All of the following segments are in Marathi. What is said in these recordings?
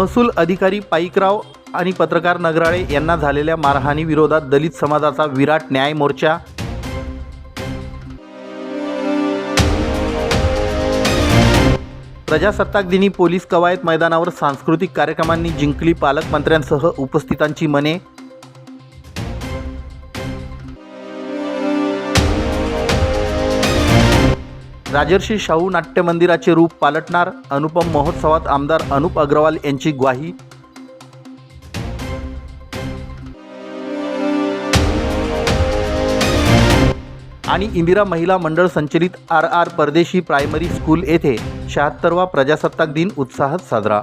महसूल अधिकारी पाईकराव आणि पत्रकार नगराळे यांना झालेल्या मारहाणी विरोधात दलित समाजाचा विराट न्याय मोर्चा. प्रजासत्ताक दिनी पोलीस कवायत मैदानावर सांस्कृतिक कार्यक्रमांनी जिंकली पालकमंत्र्यांसह उपस्थितांची मने. राजर्षी शाहू नाट्य मंदिराचे रूप पालटणार. अनुपम महोत्सवात आमदार अनुप अग्रवाल यांची ग्वाही. आणि इंदिरा महिला मंडळ संचलित R R Pardeshi primary school येथे शहात्तरवा प्रजासत्ताक दिन उत्साहात साजरा.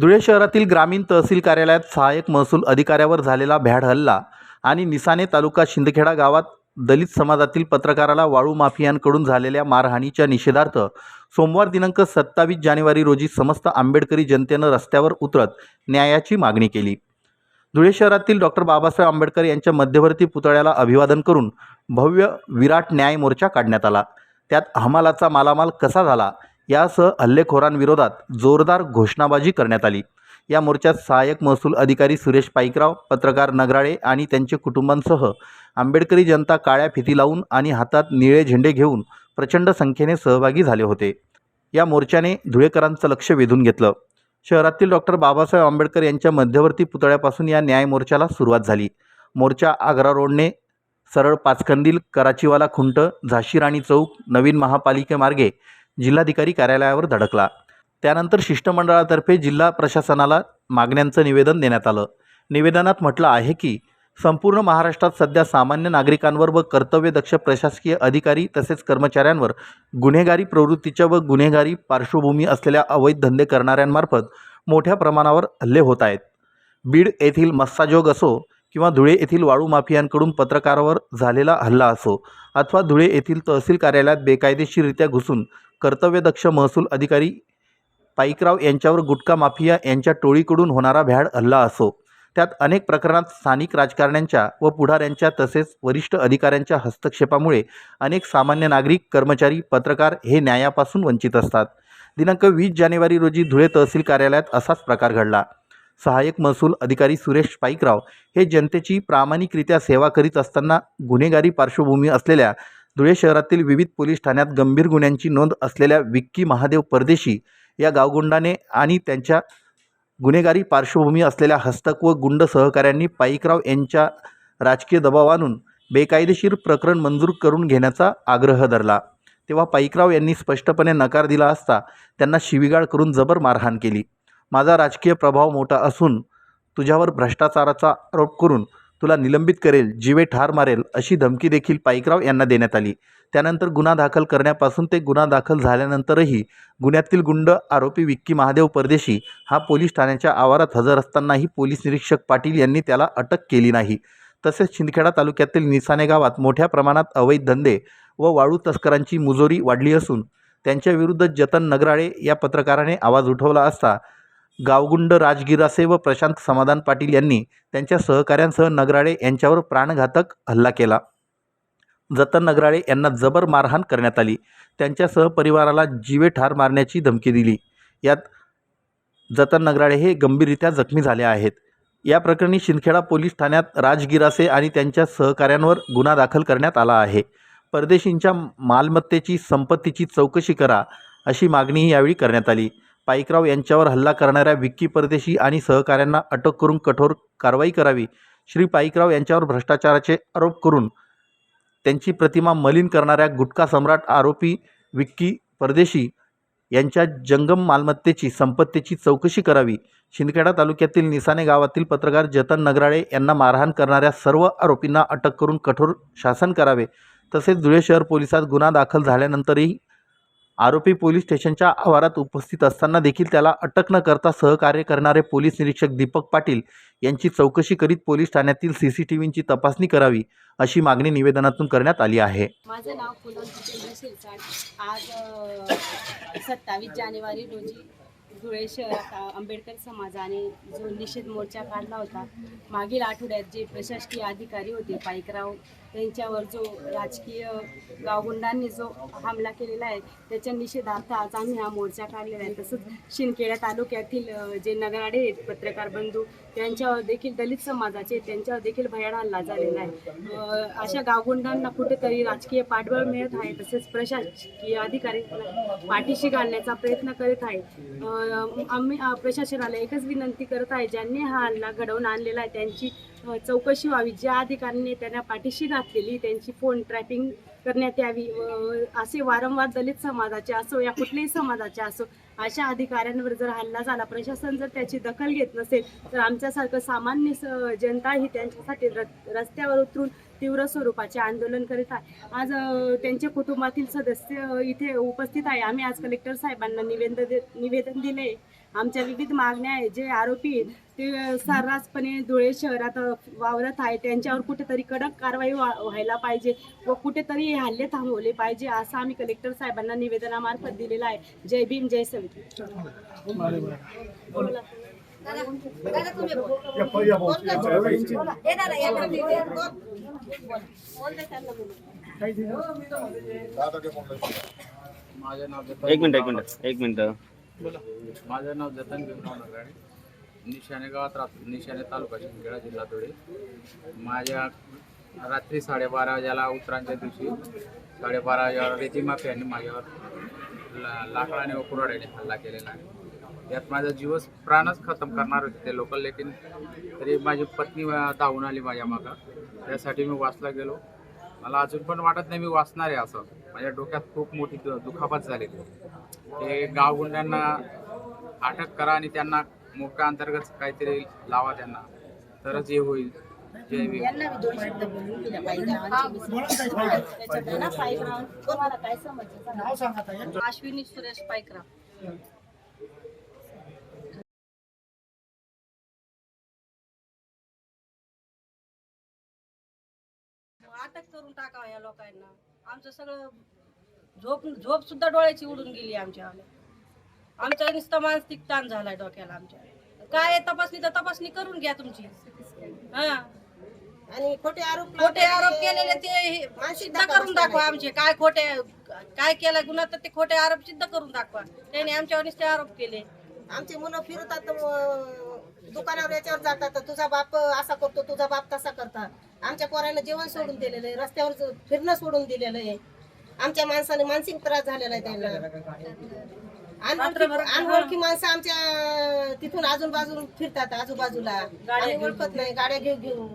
धुळे शहरातील ग्रामीण तहसील कार्यालयात सहाय्यक महसूल अधिकाऱ्यावर झालेला भ्याड हल्ला आणि निसाणे तालुका शिंदखेडा गावात दलित समाजातील पत्रकाराला वाळू माफियांकडून झालेल्या मारहाणीच्या निषेधार्थ सोमवार दिनांक सत्तावीस जानेवारी रोजी समस्त आंबेडकरी जनतेनं रस्त्यावर उतरत न्यायाची मागणी केली. धुळे शहरातील डॉक्टर बाबासाहेब आंबेडकर यांच्या मध्यवर्ती पुतळ्याला अभिवादन करून भव्य विराट न्याय मोर्चा काढण्यात आला. त्यात हमालाचा मालामाल कसा झाला यासह हल्लेखोरांविरोधात जोरदार घोषणाबाजी करण्यात आली. या मोर्चात सहाय्यक महसूल अधिकारी सुरेश पाईकराव पत्रकार नगराळे आणि त्यांचे कुटुंबांसह आंबेडकरी जनता काळ्या फिती लावून आणि हातात निळे झेंडे घेऊन प्रचंड संख्येने सहभागी झाले होते. या मोर्चाने धुळेकरांचं लक्ष वेधून घेतलं. शहरातील डॉक्टर बाबासाहेब आंबेडकर यांच्या मध्यवर्ती पुतळ्यापासून या न्याय मोर्चाला सुरुवात झाली. मोर्चा आग्रा रोडने सरळ पाचकंदील कराचीवाला खुंट झाशी राणी चौक नवीन महापालिकेमार्गे जिल्हाधिकारी कार्यालयावर धडकला. त्यानंतर शिष्टमंडळातर्फे जिल्हा प्रशासनाला मागण्यांचं निवेदन देण्यात आलं. निवेदनात म्हटलं आहे की संपूर्ण महाराष्ट्रात सध्या सामान्य नागरिकांवर व कर्तव्यदक्ष प्रशासकीय अधिकारी तसेच कर्मचाऱ्यांवर गुन्हेगारी प्रवृत्तीच्या व गुन्हेगारी पार्श्वभूमी असलेल्या अवैध धंदे करणाऱ्यांमार्फत मोठ्या प्रमाणावर हल्ले होत आहेत. बीड येथील मस्साजोग असो किंवा धुळे येथील वाळू माफियांकडून पत्रकारावर झालेला हल्ला असो अथवा धुळे येथील तहसील कार्यालयात बेकायदेशीररित्या घुसून कर्तव्यदक्ष महसूल अधिकारी पाईकराव यांच्यावर गुटखा माफिया यांच्या टोळीकडून होणारा भ्याड हल्ला असो. त्यात अनेक प्रकरणात स्थानिक राजकारण्यांच्या व पुढाऱ्यांच्या तसेच वरिष्ठ अधिकाऱ्यांच्या हस्तक्षेपामुळे अनेक सामान्य नागरिक कर्मचारी पत्रकार हे न्यायापासून वंचित असतात. दिनांक वीस जानेवारी रोजी धुळे तहसील कार्यालयात असाच प्रकार घडला. सहाय्यक महसूल अधिकारी सुरेश पाईकराव हे जनतेची प्रामाणिकरित्या सेवा करीत असताना गुन्हेगारी पार्श्वभूमी असलेल्या धुळे शहरातील विविध पोलीस ठाण्यात गंभीर गुन्ह्यांची नोंद असलेल्या विक्की महादेव परदेशी या गावगुंडाने आणि त्यांच्या गुन्हेगारी पार्श्वभूमी असलेल्या हस्तक व गुंड सहकाऱ्यांनी पाईकराव यांच्या राजकीय दबाव आणून बेकायदेशीर प्रकरण मंजूर करून घेण्याचा आग्रह धरला. तेव्हा पाईकराव यांनी स्पष्टपणे नकार दिला असता त्यांना शिवीगाळ करून जबर मारहाण केली. माझा राजकीय प्रभाव मोठा असून तुझ्यावर भ्रष्टाचाराचा आरोप करून तुला निलंबित करेल जीवे ठार मारेल अशी धमकी देखील पाईकराव यांना देण्यात आली. त्यानंतर गुन्हा दाखल करण्यापासून ते गुन्हा दाखल झाल्यानंतरही गुन्ह्यातील गुंड आरोपी विक्की महादेव परदेशी हा पोलीस ठाण्याच्या आवारात हजर असतानाही पोलीस निरीक्षक पाटील यांनी त्याला अटक केली नाही. तसेच शिंदखेडा तालुक्यातील निसाणे गावात मोठ्या प्रमाणात अवैध धंदे व वाळू तस्करांची मुजोरी वाढली असून त्यांच्याविरुद्ध जतन नगराळे या पत्रकाराने आवाज उठवला असता गावगुंड राजगिरासे व प्रशांत समाधान पाटील यांनी त्यांच्या सहकाऱ्यांसह नगराळे यांच्यावर प्राणघातक हल्ला केला. जतन नगराळे यांना जबर मारहाण करण्यात आली. त्यांच्या सहपरिवाराला जीवे ठार मारण्याची धमकी दिली. यात जतन नगराळे हे गंभीररित्या जखमी झाले आहेत. या प्रकरणी शिंदखेडा पोलीस ठाण्यात राजगिरासे आणि त्यांच्या सहकाऱ्यांवर गुन्हा दाखल करण्यात आला आहे. परदेशींच्या मालमत्तेची संपत्तीची चौकशी करा अशी मागणीही यावेळी करण्यात आली. पाईकराव यांच्यावर हल्ला करणाऱ्या विक्की परदेशी आणि सहकाऱ्यांना अटक करून कठोर कारवाई करावी. श्री पाईकराव यांच्यावर भ्रष्टाचाराचे आरोप करून त्यांची प्रतिमा मलिन करणाऱ्या गुटखा सम्राट आरोपी विक्की परदेशी यांच्या जंगम मालमत्तेची संपत्तीची चौकशी करावी. शिंदखेडा तालुक्यातील निसाणे गावातील पत्रकार जतन नगराळे यांना मारहाण करणाऱ्या सर्व आरोपींना अटक करून कठोर शासन करावे. तसेच धुळे शहर पोलिसात गुन्हा दाखल झाल्यानंतरही आरोपी पोलीस स्टेशनच्या आवारात उपस्थित असताना देखील त्याला अटक न करता सहकार्य करणारे पोलीस निरीक्षक दीपक पाटील यांची चौकशी करीत पोलीस ठाण्यातील सी सी टी व्हीची तपासणी करावी अशी मागणी निवेदनातून करण्यात आली आहे. माझं नाव पूनम जितेंद्र शिरसाट. आज सत्तावीस जानेवारी रोजी धुळे शहरात आंबेडकर समाजाने जो निषेध मोर्चा काढला होता मागील आठवड्यात जे प्रशासकीय अधिकारी होते पाईकराव त्यांच्यावर जो राजकीय गावगुंडांनी जो हमला केलेला आहे त्याच्या निषेधार्थ आज आम्ही हा मोर्चा काढलेला आहे. तसंच शिंदखेडा तालुक्यातील जे नगराडे आहेत पत्रकार बंधू त्यांच्यावर देखील दलित समाजाचे त्यांच्यावर देखील भयाड हल्ला झालेला आहे. अशा गावगुंडांना कुठेतरी राजकीय पाठबळ मिळत आहे तसेच प्रशासकीय अधिकारी पाठीशी घालण्याचा प्रयत्न करत आहे आम्ही प्रशासनाला एकच विनंती करत आहे ज्यांनी हा हल्ला घडवून आणलेला आहे त्यांची चौकशी व्हावी. ज्या अधिकाऱ्यांनी त्यांना पाठीशी घातलेली त्यांची फोन ट्रॅपिंग करण्यात यावी. असे वारंवार दलित समाजाचे असो या कुठल्याही समाजाचे असो अशा अधिकाऱ्यांवर जर हल्ला झाला प्रशासन जर त्याची दखल घेत नसेल तर आमच्यासारखं सामान्य स- जनता ही त्यांच्यासाठी र- रस्त्यावर उतरून तीव्र स्वरूपाचे आंदोलन करीत आहे. आज त्यांच्या कुटुंबातील सदस्य इथे उपस्थित आहे. आम्ही आज कलेक्टर साहेबांना निवेदन निवेदन दिले आमच्या विविध मागण्या आहे जे आरोपी आहेत ते सर्रासपणे धुळे शहरात वावरत आहे त्यांच्यावर कुठेतरी कडक कारवाई व्हायला पाहिजे व कुठेतरी हल्ले थांबवले पाहिजे असं आम्ही कलेक्टर साहेबांना निवेदनामार्फत दिलेलं आहे. जय भीम जय सविती एक मिनिट एक मिनिट एक मिनिट. बोला. माझं नाव जतन भीमराव नगाडे. निशाणे गावात राहतो निशाणे तालुका शिंदखेडा जिल्हा धुळे. माझ्या रात्री साडेबारा वाजेला उत्तरांच्या दिवशी साडेबारा वाजेवर रेती माफियांनी माझ्यावर ला लाकडाने व कुराड्याने हल्ला केलेला आहे. यात माझा जीवच प्राणच खतम करणार होते ते लोकल लेकिन तरी माझी पत्नी धावून आली माझ्या मागं. त्यासाठी मी वाचला गेलो. मला अजून पण वाटत नाही मी वाचणार आहे असं. माझ्या डोक्यात खूप मोठी दुखापत झाली. ते गावगुंड्यांना अटक करा आणि त्यांना मोठ्या अंतर्गत काहीतरी लावा त्यांना. तरच हे होईल. जय भीम. अश्विनी सुरेश पायकराव. अटक करून टाकावं या लोकांना. आमचं सगळं झोप झोप सुद्धा डोळ्याची उडून गेली आमच्या आमचा नुसतं मानसिक ताण झालाय डोक्याला आमच्या. काय तपासणी तर तपासणी करून घ्या तुमची. हा. आणि खोटे आरोप खोटे आरोप केलेले ते सिद्ध करून दाखवा आमचे. काय खोटे काय केलं गुन्हा तर ते खोटे आरोप सिद्ध करून दाखवा. त्याने आमच्यावर नुसते आरोप केले. आमची मुलं फिरतात दुकानावर याच्यावर जातात तुझा बाप असा करतो तुझा बाप तसा करतात आमच्या पोरांना जेवण सोडून दिलेलं आहे रस्त्यावर फिरणं सोडून दिलेलं आहे. आमच्या माणसाने मानसिक त्रास झालेला आहे त्यांना. अनोळखी माणसं आमच्या तिथून अजून बाजून फिरतात आजूबाजूला. ओळखत नाही गाड्या घेऊ घेऊ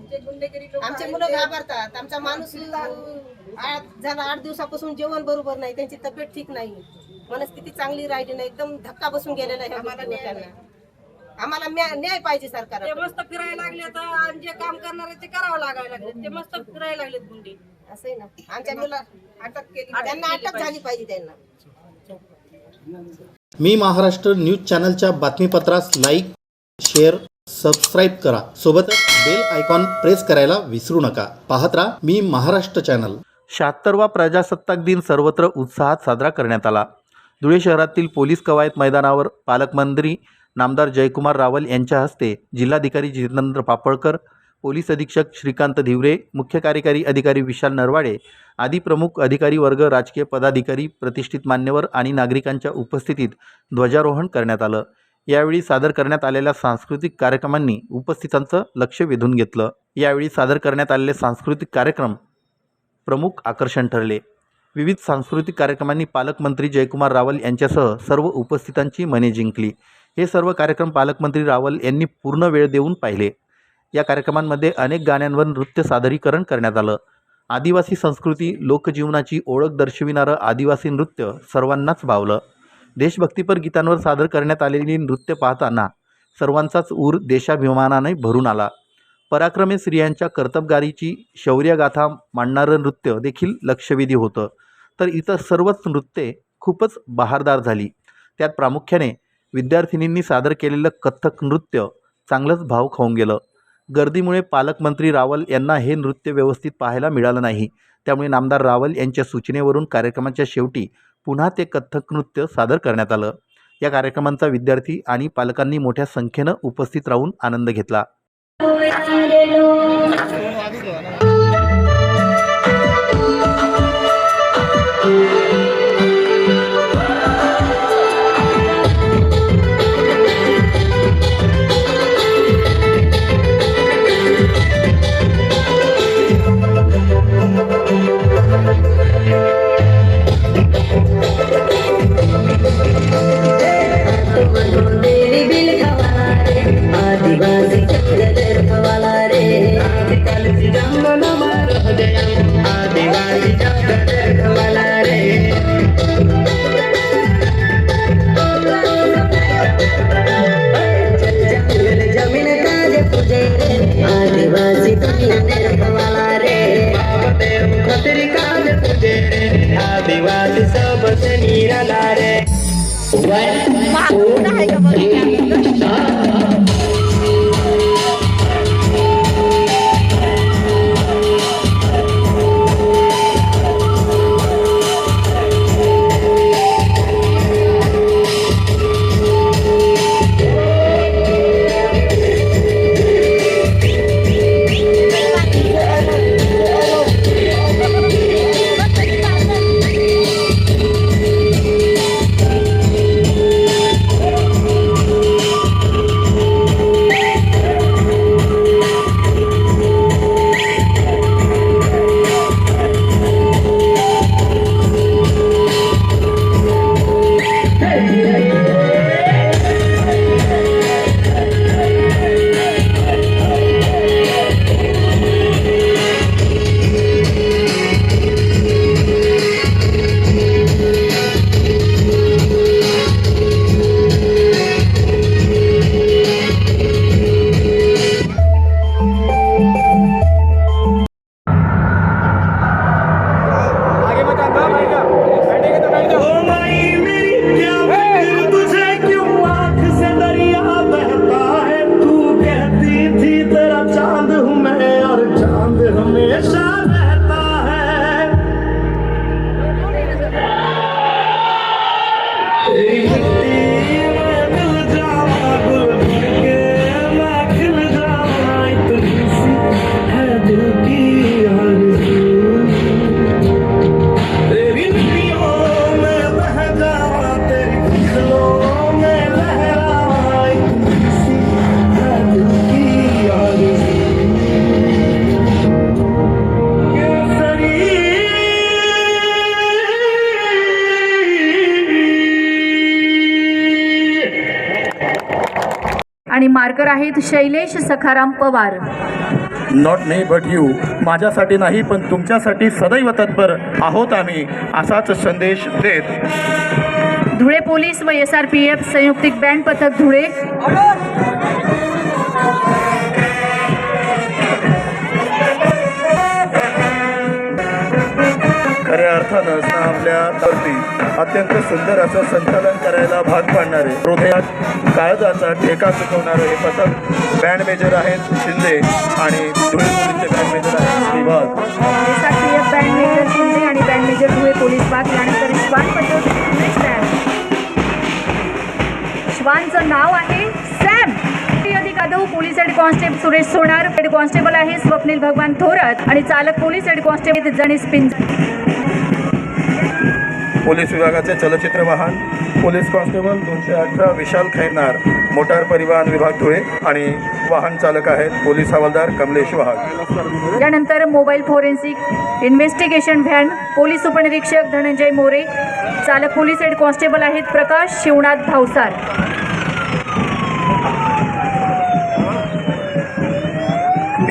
आमचे मुलं घाबरतात. आमचा माणूस आठ झाला आठ दिवसापासून जेवण बरोबर नाही. त्यांची तब्येत ठीक नाही. मनस्थिती चांगली राहिली नाही. एकदम धक्का बसून गेलेला आहे त्यांना. आम्हाला न्याय पाहिजे सरकार ते मस्त फिरायला लागले तर आणि जे काम करणारे ते करावं लागायला लागले. ते मस्त फिरायला लागलेत गुंडे. असं ना. आमच्या मुला अटक केली त्यांना अटक झाली पाहिजे त्यांना. मी महाराष्ट्र न्यूज चॅनलच्या बातमीपत्रास लाईक शेअर सबस्क्राईब करा. सोबतच बेल आयकॉन प्रेस करायला विसरू नका. पाहत राहा मी महाराष्ट्र चॅनल. शहात्तरवा प्रजासत्ताक दिन सर्वत्र उत्साहात साजरा करण्यात आला. धुळे शहरातील पोलीस कवायत मैदानावर पालकमंत्री नामदार जयकुमार रावल यांच्या हस्ते जिल्हाधिकारी जितेंद्र पापळकर पोलीस अधीक्षक श्रीकांत धिवरे मुख्य कार्यकारी अधिकारी विशाल नरवाडे आदी प्रमुख अधिकारी वर्ग राजकीय पदाधिकारी प्रतिष्ठित मान्यवर आणि नागरिकांच्या उपस्थितीत ध्वजारोहण करण्यात आलं. यावेळी सादर करण्यात आलेल्या सांस्कृतिक कार्यक्रमांनी उपस्थितांचं लक्ष वेधून घेतलं. यावेळी सादर करण्यात आलेले सांस्कृतिक कार्यक्रम प्रमुख आकर्षण ठरले. विविध सांस्कृतिक कार्यक्रमांनी पालकमंत्री जयकुमार रावल यांच्यासह सर्व उपस्थितांची मने जिंकली. हे सर्व कार्यक्रम पालकमंत्री रावल यांनी पूर्ण वेळ देऊन पाहिले. या कार्यक्रमांमध्ये अनेक गाण्यांवर नृत्य सादरीकरण करण्यात आलं. आदिवासी संस्कृती लोकजीवनाची ओळख दर्शविणारं आदिवासी नृत्य सर्वांनाच भावलं. देशभक्तीपर गीतांवर सादर करण्यात आलेली नृत्य पाहताना सर्वांचाच ऊर देशाभिमानाने भरून आला. पराक्रमे स्त्रियांच्या कर्तबगारीची शौर्यगाथा मांडणारं नृत्य देखील लक्षवेधी होतं. तर इतर सर्वच नृत्ये खूपच बहारदार झाली. त्यात प्रामुख्याने विद्यार्थिनींनी सादर केलेलं कथ्थक नृत्य चांगलंच भाव खाऊन गेलं. गर्दीमुळे पालकमंत्री रावल यांना हे नृत्य व्यवस्थित पाहायला मिळालं नाही. त्यामुळे नामदार रावल यांच्या सूचनेवरून कार्यक्रमाच्या शेवटी पुन्हा ते कथ्थक नृत्य सादर करण्यात आलं. या कार्यक्रमांचा विद्यार्थी आणि पालकांनी मोठ्या संख्येनं उपस्थित राहून आनंद घेतला. मार्कर आहेत Shailesh Sakharam Pawar. Not me but you माझ्यासाठी नाही पण तुमच्यासाठी सदैव तत्पर आहोत आम्ही असाच संदेश देत. धुळे पोलीस व एस आर पी एफ संयुक्तिक बँड पथक धुळे. खऱ्या अर्थानं आपल्या अत्यंत सुंदर असं संचालन करायला भाग पाडणारे हृदयात काळजाचा ठेका चुकवणारे हे पथक बँड मेजर आहेत शिंदे आणि धुळे पोलीसचे बँड मेजर आहेत. विभाग बँड मेजर शिंदे आणि बँड मेजर धुळे पोलीस बाग यानंतर श्वान पथक श्वानचं नाव आहे Sam. Jadhav police head constable Suresh Sonar. Head constable आहे स्वप्नील भगवान थोरात आणि चालक पोलीस हेड कॉन्स्टेबल जणीस पिंज पोलीस विभागाचे चलचित्र वाहन पोलीस कॉन्स्टेबल दोनशे अठरा विशाल खैरनार मोटार परिवहन विभाग धुळे आणि वाहन चालक आहेत पोलीस हवालदार कमलेश वाहक यानंतर mobile forensic investigation van police उपनिरीक्षक धनंजय मोरे चालक पोलीस हेड कॉन्स्टेबल आहेत प्रकाश शिवनाथ भावसार.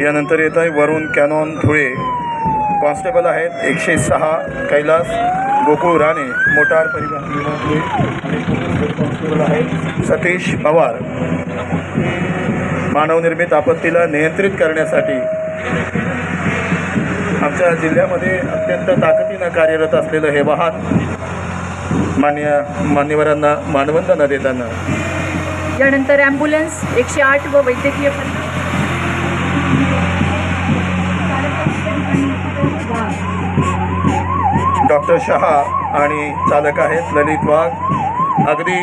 यानंतर येत आहे वरुण कॅनॉन धुळे. कॉन्स्टेबल आहेत एकशे सहा कैलास गोकुळ राणे मोटार परिवहन विभाग कॉन्स्टेबल आहेत. सतीश पवार. मानवनिर्मित आपत्तीला नियंत्रित करण्यासाठी आमच्या जिल्ह्यामध्ये अत्यंत ताकदीनं कार्यरत असलेलं हे वाहन मान्य मान्यवरांना मानवंदना देताना. यानंतर ॲम्ब्युलन्स एकशे आठ व वैद्यकीय डॉक्टर शहा आणि चालक आहेत ललित वाघ. अगदी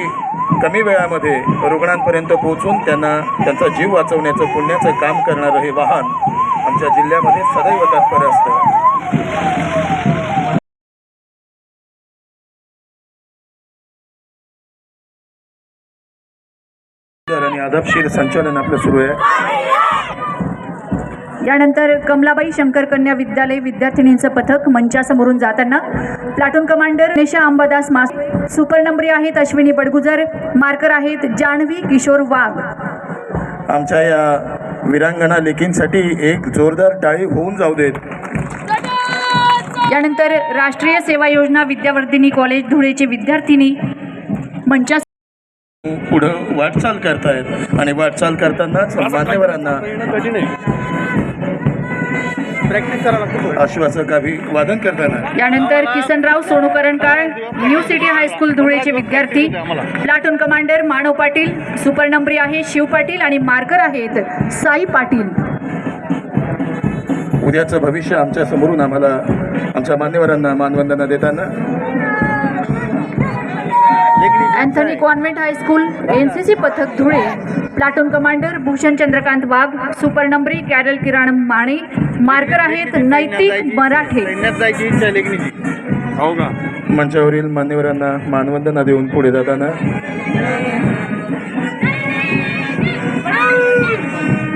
कमी वेळामध्ये रुग्णांपर्यंत पोहोचून त्यांना त्यांचा जीव वाचवण्याचं पुण्याचं काम करणारं हे वाहन आमच्या जिल्ह्यामध्ये सदैव तत्पर असतं. आणि आदबशीर संचालन आपलं सुरू आहे. यानंतर कमलाबाई शंकर कन्या विद्यालय विद्यार्थिनींचं पथक मंचासमोरून जाताना प्लाटून कमांडर निशा अंबादास मास सुपर नंबरी आहेत अश्विनी बडगुजर मार्कर आहेत जान्हवी किशोर वाघ. आमच्या या वीरांगणा लेकींसाठी एक जोरदार टाळी होऊन जाऊ देत. यानंतर राष्ट्रीय सेवा योजना विद्यावर्धिनी कॉलेज धुळेचे विद्यार्थिनी मंचा पुढं वाटचाल करतायत. आणि वाटचाल करतानाच मान्यवरांना आश्वासक अभिवादन करताना. यानंतर Kisanrao Sonukarankar new city high school धुळेचे विद्यार्थी platoon commander Manav Patil supernumerary आहे शिव पाटील आणि मार्कर आहेत साई पाटील. उद्याचं भविष्य आमच्या समोरून आम्हाला आमच्या मान्यवरांना मानवंदना देताना Anthony convent high school N C C पथक Dhule platoon commander Bhushan Chandrakant Wagh super नंबरी कॅरल किराण माने मार्कर आहेत नैतिक मराठे. मंचावरील मान्यवरांना मानवंदना देऊन पुढे जाताना.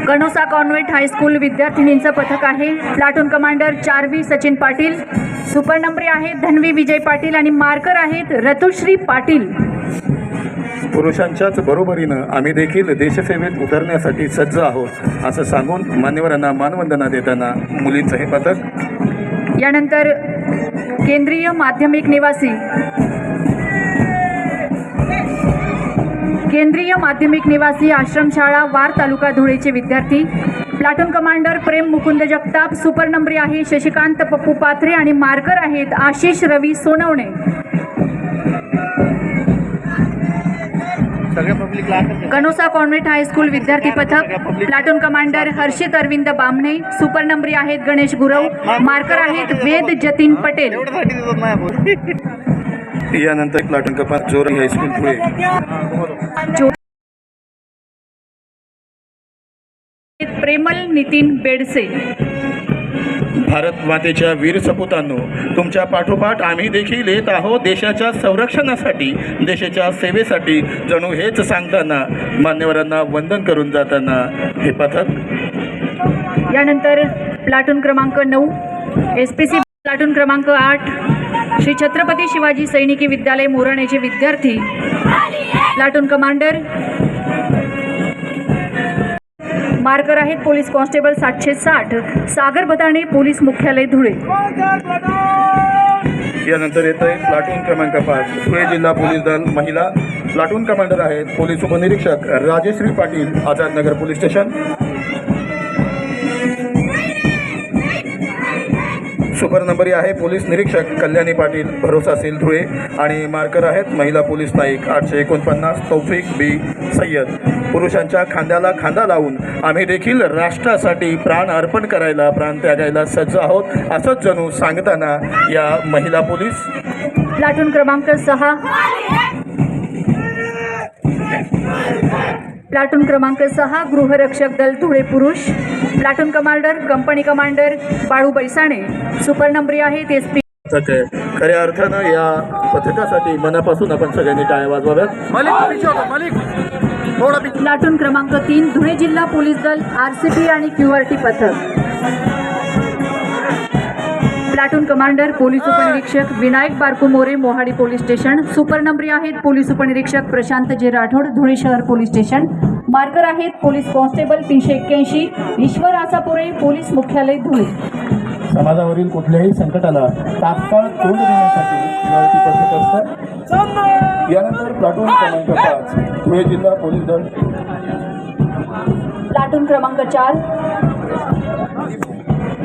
कणोसा कॉन्व्हेंट हायस्कूल विद्यार्थिनींचं पथक आहे. Platoon commander Charvi Sachin Patil supernumerary आहेत धन्वी विजय पाटील आणि मार्कर आहेत रतुश्री पाटील. पुरुषांच्याच बरोबरीनं आम्ही देखील देशसेवेत उतरण्यासाठी सज्ज आहोत असं सांगून मान्यवरांना मानवंदना देताना मुलींचं हे पथक. यानंतर केंद्रीय माध्यमिक निवासी केंद्रीय माध्यमिक निवासी आश्रमशाळा वार तालुका धुळेचे विद्यार्थी platoon commander Prem Mukund Jagtap supernumerary आहे शशिकांत पप्पू पाथरे आणि मार्कर आहेत Ashish Ravi Sonawane. Canossa convent high school विद्यार्थी पथक platoon commander Harshit Arvind Bamane supernumerary आहेत गणेश गुरव मार्कर आहेत वेद जतीन पटेल. यानंतर प्लाटून कपात जोरी हायस्कूल पुढे. प्रेमल नितीन बेडसे. भारत मातेच्या वीर सपुतांनो तुमच्या पाठोपाठ आम्ही देखील येत आहोत देशाच्या संरक्षणासाठी देशाच्या सेवेसाठी. जणू हेच सांगताना मान्यवरांना वंदन करून जाताना. हे पथक? यानंतर प्लाटून क्रमांक नऊ एस पी सी प्लाटून क्रमांक आठ श्री छत्रपती शिवाजी सैनिकी विद्यालय मोराण्याचे विद्यार्थी. प्लाटून कमांडर मार्कर आहेत पोलीस कॉन्स्टेबल सातशे साठ. सागर बदाणे पोलीस मुख्यालय धुळे. यानंतर येत आहे प्लाटून क्रमांक पाच. धुळे जिल्हा पोलीस दल महिला. प्लाटून कमांडर आहेत पोलीस उपनिरीक्षक Rajeshri Patil Azad Nagar police station. Supernumerary आहे पोलीस निरीक्षक कल्याणी पाटील भरोसा सेल धुळे. आणि मार्कर आहेत महिला पोलीस नाईक आठशे एकोणपन्नास तौफिक बी सय्यद. पुरुषांच्या खांद्याला खांदा लावून आम्ही देखील राष्ट्रासाठी प्राण अर्पण करायला प्राण त्यागायला सज्ज आहोत असंच जणू सांगताना या महिला पोलीस. प्लाटून क्रमांक सहा. प्लाटून क्रमांक सहा गृहरक्षक दल धुळे पुरुष. Platoon commander company commander Balu Baisane. Supernumerary आहेत एस पी. खऱ्या अर्थानं या पथकासाठी मनापासून आपण सगळ्यांनी टाळ्या वाजवाव्यात. प्लाटून क्रमांक तीन धुळे जिल्हा पोलीस दल आर सी पी आणि क्यू आर टी पथक. प्लाटून कमांडर पोलीस उपनिरीक्षक Vinayak Barku More Mohadi police station. Supernumerary आहेत पोलीस उपनिरीक्षक प्रशांत जे राठोड धुळे शहर पोलीस स्टेशन. मार्कर आहेत पोलीस कॉन्स्टेबल तीनशे एक्क्याऐंशी ईश्वर आसापुरे पोलीस मुख्यालय धुळे. समाजावरील कुठल्याही संकटाला तात्काळ तोंड देण्यासाठी यावरती पथक असतं. यानंतर प्लाटून क्रमांक पाच धुळे जिल्हा पोलीस दल. प्लाटून क्रमांक चार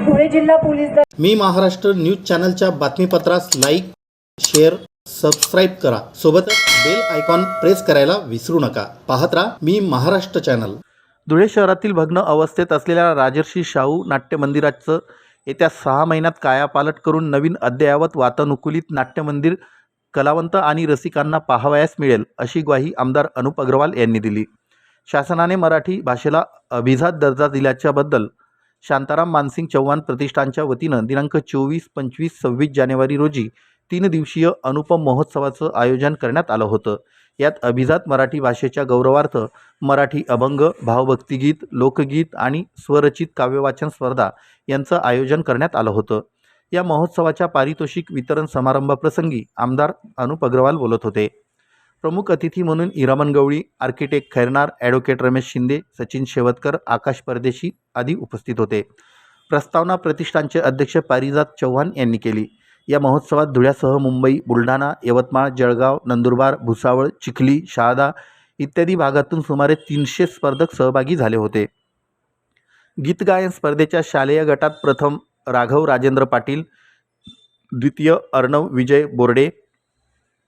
धुळे जिल्हा पोलीस दल. मी महाराष्ट्र न्यूज चॅनलच्या बातमीपत्रास लाईक शेअर सबस्क्राईब करा. सोबतच बेल आयकॉन प्रेस करायला विसरू नका. पाहत राहा मी महाराष्ट्र चॅनल. धुळे शहरातील भग्न अवस्थेत असलेल्या राजर्षी शाहू नाट्य मंदिराचं येत्या सहा महिन्यात कायापालट करून नवीन अद्ययावत वातानुकूलित नाट्यमंदिर कलावंत आणि रसिकांना पाहावयास मिळेल अशी ग्वाही आमदार अनुप अग्रवाल यांनी दिली. शासनाने मराठी भाषेला अभिजात दर्जा दिल्याच्याबद्दल शांताराम मानसिंग चव्हाण प्रतिष्ठानच्या वतीनं दिनांक चोवीस पंचवीस सव्वीस जानेवारी रोजी तीन दिवसीय अनुपम महोत्सवाचं आयोजन करण्यात आलं होतं. यात अभिजात मराठी भाषेच्या गौरवार्थ मराठी अभंग भावभक्तिगीत लोकगीत आणि स्वरचित काव्यवाचन स्पर्धा यांचं आयोजन करण्यात आलं होतं. या महोत्सवाच्या पारितोषिक वितरण समारंभाप्रसंगी आमदार अनुप अग्रवाल बोलत होते. प्रमुख अतिथी म्हणून इरामन गवळी आर्किटेक्ट खैरनार ॲडव्होकेट रमेश शिंदे सचिन शेवतकर आकाश परदेशी आदी उपस्थित होते. प्रस्तावना प्रतिष्ठानचे अध्यक्ष पारिजात चव्हाण यांनी केली. या महोत्सवात धुळ्यासह मुंबई बुलढाणा यवतमाळ जळगाव नंदुरबार भुसावळ चिखली शहादा इत्यादी भागातून सुमारे तीनशे स्पर्धक सहभागी झाले होते. गीतगायन स्पर्धेच्या शालेय गटात प्रथम राघव राजेंद्र पाटील द्वितीय अर्णव विजय बोर्डे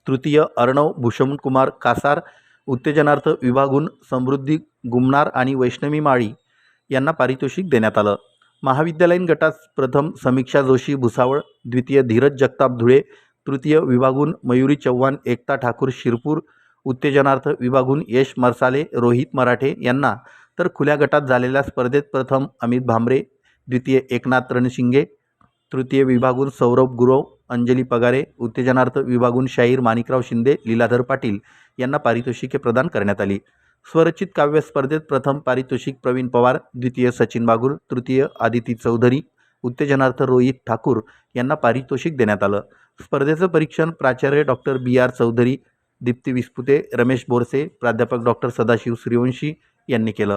तृतीय अर्णव भूषणकुमार कासार उत्तेजनार्थ विभागून समृद्धी गुमनार आणि वैष्णवी माळी यांना पारितोषिक देण्यात आलं. महाविद्यालयीन गटात प्रथम समीक्षा जोशी भुसावळ द्वितीय धीरज जगताप धुळे तृतीय विभागून मयुरी चव्हाण एकता ठाकूर शिरपूर उत्तेजनार्थ विभागून यश मरसाले रोहित मराठे यांना तर खुल्या गटात झालेल्या स्पर्धेत प्रथम अमित भांबरे द्वितीय एकनाथ रणशिंगे तृतीय विभागून सौरभ गुरव अंजली पगारे उत्तेजनार्थ विभागून शाहीर माणिकराव शिंदे लीलाधर पाटील यांना पारितोषिके प्रदान करण्यात आली. स्वरचित काव्य स्पर्धेत प्रथम पारितोषिक प्रवीण पवार द्वितीय सचिन बागुल तृतीय आदिती चौधरी उत्तेजनार्थ रोहित ठाकूर यांना पारितोषिक देण्यात आलं. स्पर्धेचं परीक्षण प्राचार्य doctor B R Chaudhari Deepti Vispute Ramesh Borse प्राध्यापक डॉक्टर सदाशिव सूर्यवंशी यांनी केलं.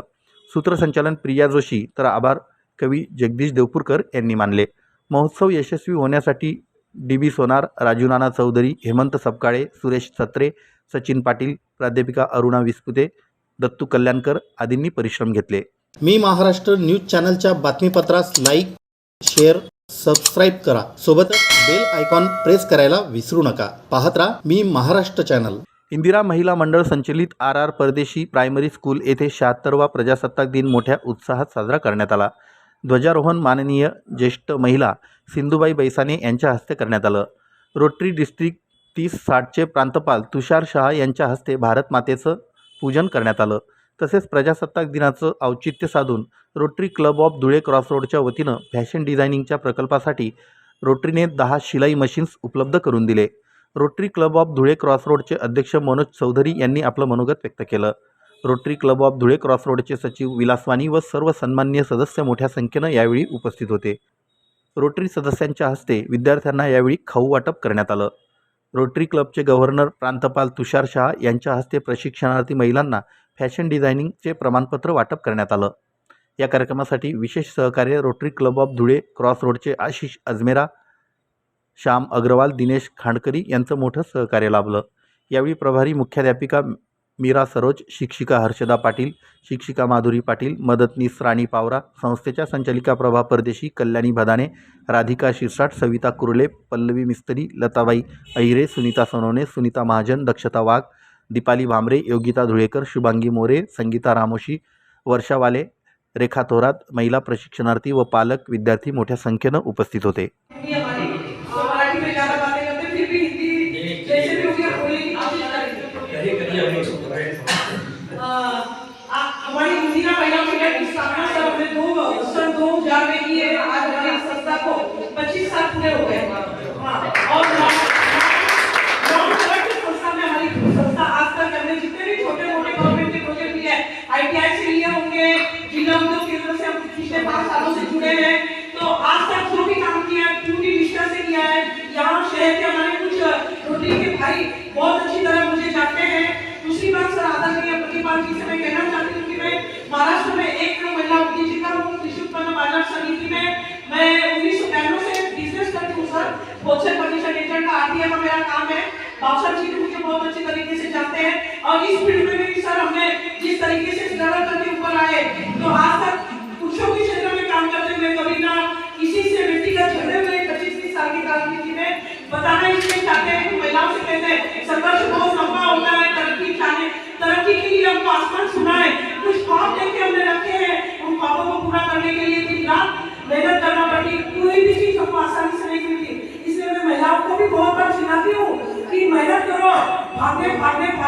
सूत्रसंचालन प्रिया जोशी तर आभार. कवी जगदीश देवपूरकर यांनी मानले. महोत्सव यशस्वी होण्यासाठी डी बी सोनार राजू नाना चौधरी हेमंत सपकाळे सुरेश सत्रे सचिन पाटील प्राध्यापिका अरुणा विस्पुते दत्तू कल्याणकर आदींनी परिश्रम घेतले. मी महाराष्ट्र न्यूज चॅनलच्या बातमीपत्रास लाईक शेअर सबस्क्राईब करा. सोबतच बेल आयकॉन प्रेस करायला विसरू नका. पाहत राहा मी महाराष्ट्र चॅनल. इंदिरा महिला मंडळ संचलित R R Pardeshi primary school येथे शहात्तरवा प्रजासत्ताक दिन मोठ्या उत्साहात साजरा करण्यात आला. ध्वजारोहण माननीय ज्येष्ठ महिला सिंधुबाई बैसाने यांच्या हस्ते करण्यात आलं. रोटरी डिस्ट्रिक्ट तीस साठचे प्रांतपाल तुषार शहा यांच्या हस्ते भारत मातेचं पूजन करण्यात आलं. तसेच प्रजासत्ताक दिनाचं औचित्य साधून रोटरी क्लब ऑफ धुळे क्रॉसरोडच्या वतीनं फॅशन डिझायनिंगच्या प्रकल्पासाठी रोटरीने दहा शिलाई मशीन्स उपलब्ध करून दिले. रोटरी क्लब ऑफ धुळे क्रॉसरोडचे अध्यक्ष मनोज चौधरी यांनी आपलं मनोगत व्यक्त केलं. रोटरी क्लब ऑफ धुळे क्रॉसरोडचे सचिव विलासवानी व सर्व सन्मान्य सदस्य मोठ्या संख्येनं यावेळी उपस्थित होते. रोटरी सदस्यांच्या हस्ते विद्यार्थ्यांना यावेळी खाऊ वाटप करण्यात आलं. रोटरी क्लबचे गव्हर्नर प्रांतपाल तुषार शहा यांच्या हस्ते प्रशिक्षणार्थी महिलांना फॅशन डिझायनिंगचे प्रमाणपत्र वाटप करण्यात आलं. या कार्यक्रमासाठी विशेष सहकार्य Rotary Club of Dhule cross रोडचे आशिष अजमेरा श्याम अग्रवाल दिनेश खांडकरी यांचं मोठं सहकार्य लाभलं. यावेळी प्रभारी मुख्याध्यापिका मीरा सरोज शिक्षिका हर्षदा पाटील शिक्षिका माधुरी पाटील मदतनीस राणी पावरा संस्थेच्या संचालिका प्रभा परदेशी कल्याणी भदाने राधिका शिरसाट सविता कुर्ले पल्लवी मिस्त्री लताबाई अहिरे सुनीता सोनवणे सुनीता महाजन दक्षता वाघ दीपाली भांबरे योगिता धुळेकर शुभांगी मोरे संगीता रामोशी वर्षावाले रेखा थोरात महिला प्रशिक्षणार्थी व पालक विद्यार्थी मोठ्या संख्येनं उपस्थित होते.